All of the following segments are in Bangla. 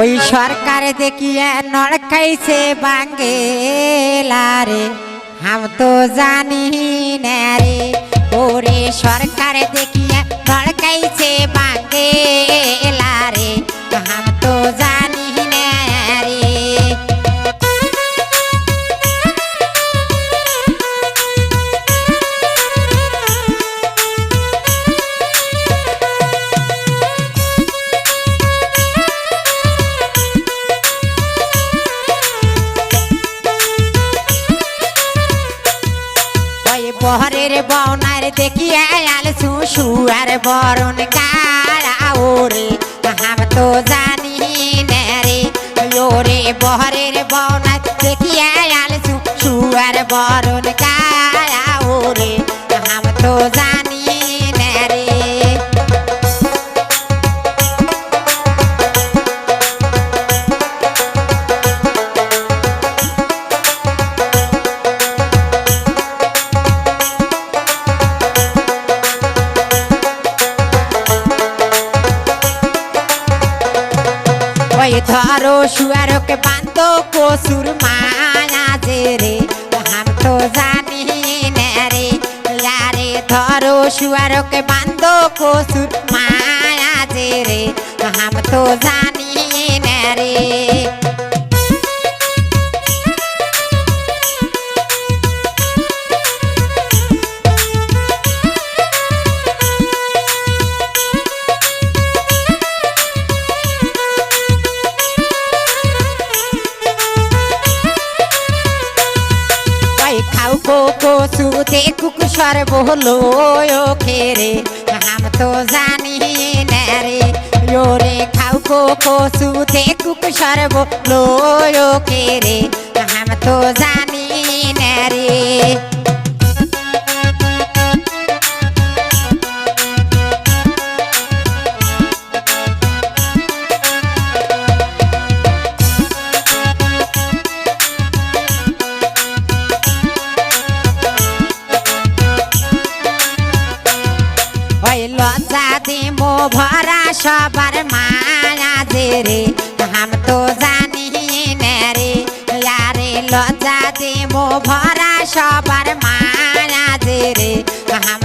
ওই সরকার দেখিয়ে নড়কাইছে বাঙ্গেলারে। হাম তো জানি না রে, ওরে সরকার দেখিয়ে নড়কাইছে বাঙ্গেলারে। ওই বহরের বনার আয়াল শুশু শুয়ার বরণ কারা ওরে? হাম তো জানি না রে, ওরে বহরের বনার আয়াল শুশু শুয়ার বরণ ধরো শুয়ারকে বান্ধ কসুর মায়া যে রে? হাম তো জানি না রে। ইয়ারে ধরো শুয়ারকে বান্ধ কসুর মায়া যে রে? হাম তো জানি খাও কো কসু কুক সর্ব হলো খেরে। আম তো জানি না রে রে খাও কো কসু কুক সর্ব লো খেরে। আম তো জানি দিমো ভরা সবার মায়া যে রে। হাম তো জানি না রে। ইয়ারে লজ্জা দিমো ভরা সবার মায়া যে রে। হাম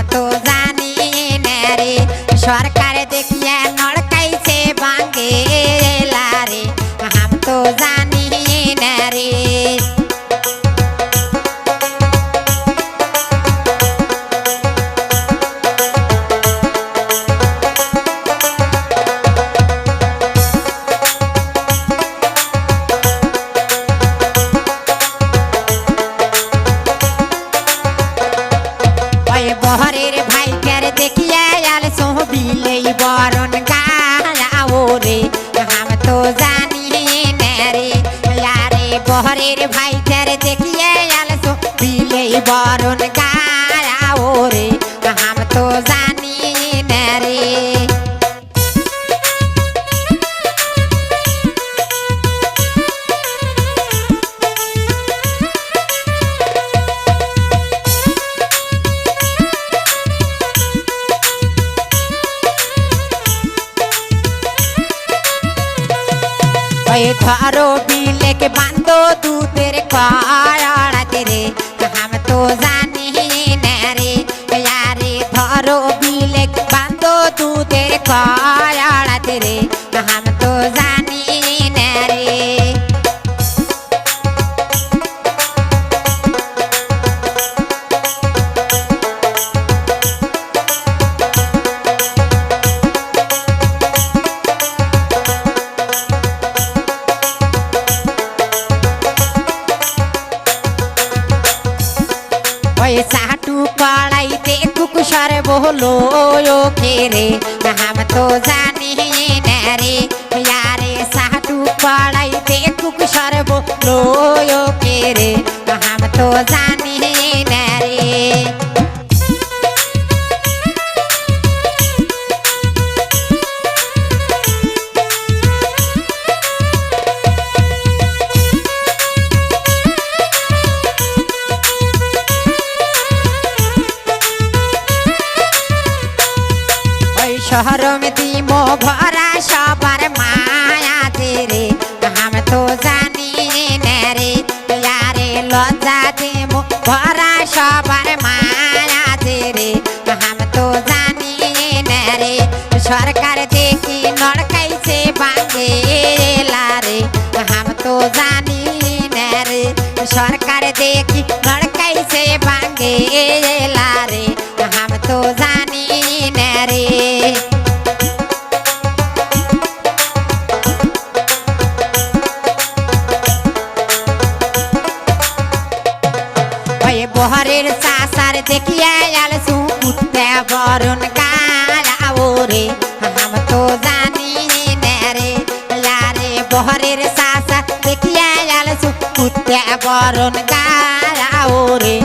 ইয়ারে বহরের দেখিয়ে আলসো দিলেই বরণ গায়া রে ওই ধরো বিলেকে বান্ধো দুধের কড়াতে রে হাম তো জানি না রে ইয়ারে ধরো বিলেক বান্ধো দুধের কড়াতে কুকুসর বহলো খেরে হাম তো জানি না রে শহরম দিব ভরা সবার মায়াতে রে আম তো জানি নে রে ইয়ারে লজ্জা দিব ভরা সবার মায়াতে রে আম তো জানি নে রে সরকার দেখি নড়কাইছে বাঙে লারে আম তো জানি নে রে সরকার দেখি নড়কাইছে বহরের সাসার দেখিয়া আল সুকুতে বরুণ গালাও রে, হাম তো জানি নে রে লারে বহরের সাসা দেখিয়া আল সুকুতে বরুণ গালাও রে